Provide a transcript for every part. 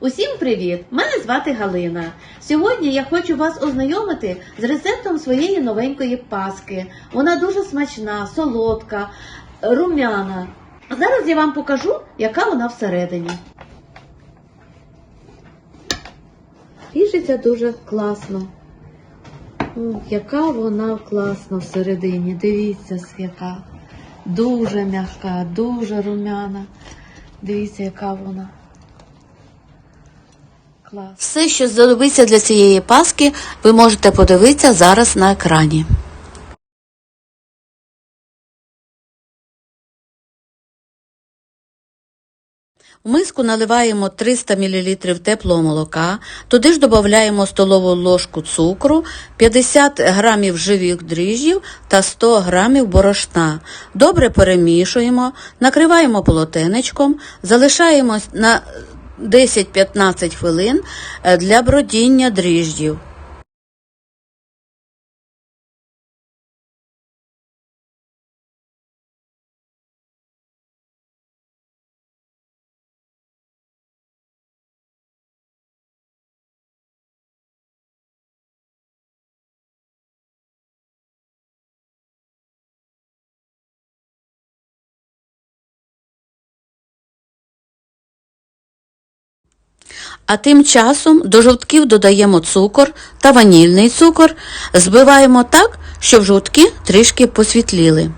Усім привіт! Мене звати Галина. Сьогодні я хочу вас ознайомити з рецептом своєї новенької паски. Вона дуже смачна, солодка, румяна. А Зараз я вам покажу, яка вона всередині. Ріжеться дуже класно. М, Яка вона класна всередині. Дивіться, яка. Дуже м'яка, дуже румяна. Дивіться, яка вона. Все, що знадобиться для цієї паски, ви можете подивитися зараз на екрані. В миску наливаємо 300 мл теплого молока, туди ж додаємо столову ложку цукру, 50 г живих дріжджів та 100 г борошна. Добре перемішуємо, накриваємо полотенечком, залишаємо на 10-15 хвилин е, для бродіння дріжджів. А тим часом до жовтків додаємо цукор та ванільний цукор, збиваємо так, щоб жовтки трішки посвітліли.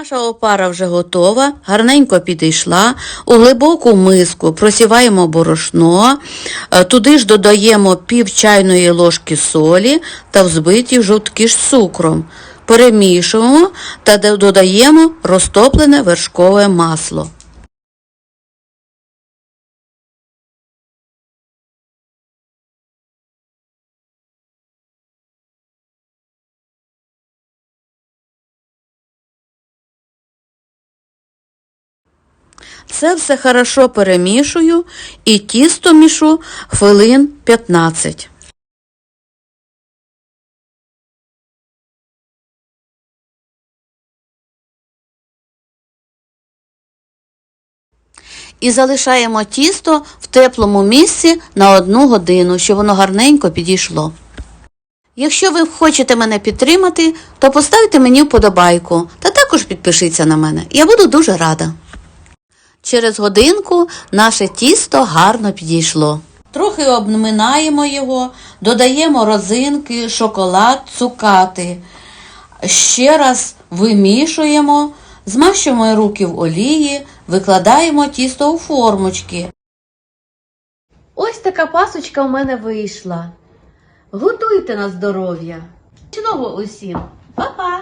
Наша опара вже готова, гарненько підійшла. У глибоку миску просіваємо борошно, е, туди ж додаємо пів чайної ложки солі та взбиті жовтки з цукром. Перемішуємо та додаємо розтоплене вершкове масло. Це все хорошо перемішую і тісто мішу хвилин 15. І залишаємо тісто в теплому місці на одну годину, щоб воно гарненько підійшло. Якщо ви хочете мене підтримати, то поставте мені вподобайку та також підпишіться на мене. Я буду дуже рада. Через годинку наше тісто гарно підійшло. Трохи обминаємо його, додаємо розинки, шоколад, цукати. Ще раз вимішуємо, змащуємо руки в олії, викладаємо тісто у формочки. Ось така пасочка у мене вийшла. Готуйте на здоров'я. Чного усім. Па-па!